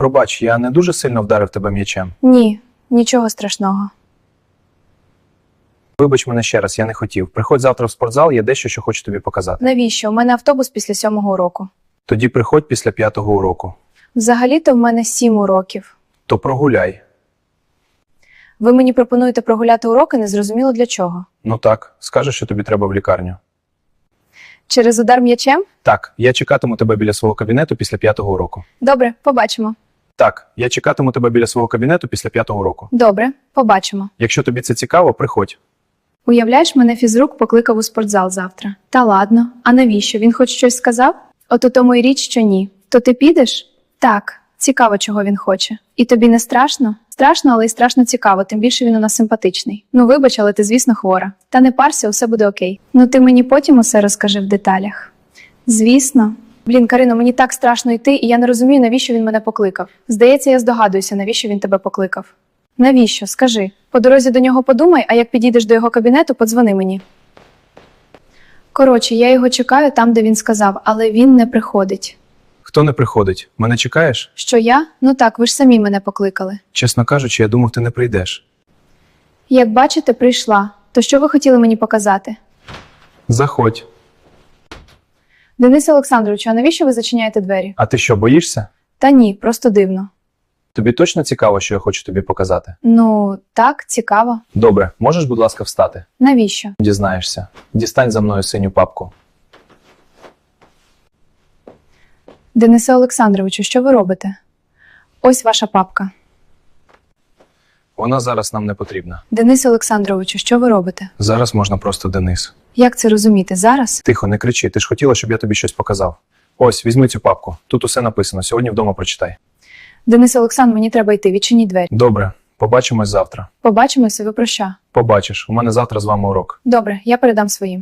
Пробач, я не дуже сильно вдарив тебе м'ячем. Ні, нічого страшного. Вибач мене ще раз, я не хотів. Приходь завтра в спортзал, є дещо, що хочу тобі показати. Навіщо? У мене автобус після сьомого уроку. Тоді приходь після п'ятого уроку. Взагалі-то в мене сім уроків. То прогуляй. Ви мені пропонуєте прогуляти уроки, незрозуміло для чого. Ну так, скажеш, що тобі треба в лікарню. Через удар м'ячем? Так, я чекатиму тебе біля свого кабінету після п'ятого уроку. Добре, побачимо. Так, я чекатиму тебе біля свого кабінету після п'ятого уроку. Добре, побачимо. Якщо тобі це цікаво, приходь. Уявляєш, мене фізрук покликав у спортзал завтра. Та ладно, а навіщо? Він хоч щось сказав? От у тому й річ, що ні. То ти підеш? Так, цікаво, чого він хоче. І тобі не страшно? Страшно, але й страшно цікаво, тим більше він у нас симпатичний. Ну, вибач, але ти, звісно, хвора. Та не парся, усе буде окей. Ну ти мені потім усе розкажи в деталях. Звісно. Блін, Карино, мені так страшно йти, і я не розумію, навіщо він мене покликав. Здається, я здогадуюся, навіщо він тебе покликав. Навіщо? Скажи. По дорозі до нього подумай, а як підійдеш до його кабінету, подзвони мені. Коротше, я його чекаю там, де він сказав, але він не приходить. Хто не приходить? Мене чекаєш? Що я? Ну так, ви ж самі мене покликали. Чесно кажучи, я думав, ти не прийдеш. Як бачите, прийшла. То що ви хотіли мені показати? Заходь. Денис Олександровичу, а навіщо ви зачиняєте двері? А ти що, боїшся? Та ні, просто дивно. Тобі точно цікаво, що я хочу тобі показати? Ну, так, цікаво. Добре, можеш, будь ласка, встати? Навіщо? Дізнаєшся. Дістань за мною синю папку. Денисе Олександровичу, що ви робите? Ось ваша папка. Вона зараз нам не потрібна. Денис Олександровичу, що ви робите? Зараз можна просто Денис. Як це розуміти? Зараз? Тихо, не кричи. Ти ж хотіла, щоб я тобі щось показав. Ось, візьми цю папку. Тут усе написано. Сьогодні вдома прочитай. Денис Олександр, мені треба йти, відчиніть двері. Добре, побачимось завтра. Побачимося, ви проща. Побачиш, у мене завтра з вами урок. Добре, я передам своїм.